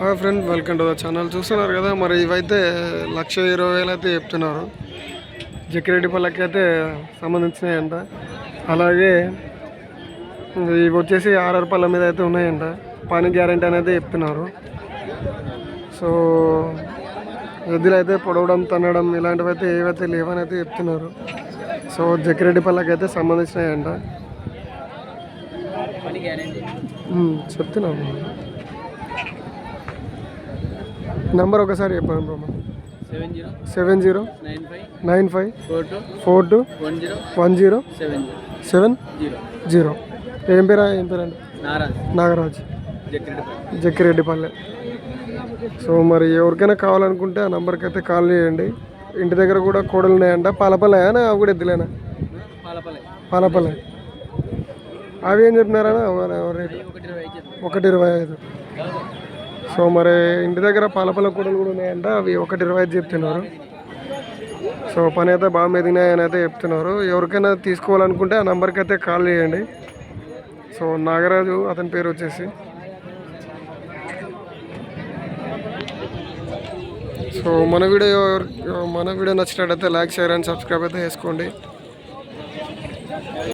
Hi friend welcome to the channel చూస్తున్నారు కదా మరి ఇవైతే లక్ష ఇరవై వేలు అయితే చెప్తున్నారు. జక్కిరెడ్డి పళ్ళకి అయితే సంబంధించినాయంట. అలాగే ఇవి వచ్చేసి ఆర్ఆర్ పళ్ళ మీద అయితే ఉన్నాయంట. పని గ్యారంటీ అనేది చెప్తున్నారు. సో ఎద్దులు అయితే పొడవడం తన్నడం ఇలాంటివి అయితే ఏవైతే లేవని అయితే చెప్తున్నారు. సో జక్కిరెడ్డి పళ్ళకి అయితే సంబంధించినాయంట. చెప్తున్నాను. నంబర్ ఒకసారి చెప్పండి bro. Seven zero seven zero nine five four two one zero one zero seven zero seven zero zero. ఏం పేరా ఏం పేరండి నాగరాజ్. జక్కిరెడ్డిపల్లె. సో మరి ఎవరికైనా కావాలనుకుంటే ఆ నంబర్కి అయితే కాల్ చేయండి. ఇంటి దగ్గర కూడా కోడలు ఉన్నాయంట. పాలపల్లెనా అవి కూడా ఎద్దులేనా? పాలపల్లె. అవి ఏం చెప్పినారా రేటు. ఒకటి ఇరవై ఐదు. సో మరి ఇంటి దగ్గర పాలపల్ల కూడలు కూడా ఉన్నాయంట. అవి ఒకటి ఇరవై ఐదు చెప్తున్నారు. సో పని అయితే బాగా మెదిగినాయని అయితే చెప్తున్నారు. ఎవరికైనా తీసుకోవాలనుకుంటే ఆ నెంబర్కి అయితే కాల్ చేయండి. సో నాగరాజు అతని పేరు వచ్చేసి. సో మన వీడియో మన వీడియో నచ్చినట్టయితే లైక్ షేర్ అండ్ సబ్స్క్రైబ్ అయితే చేసుకోండి.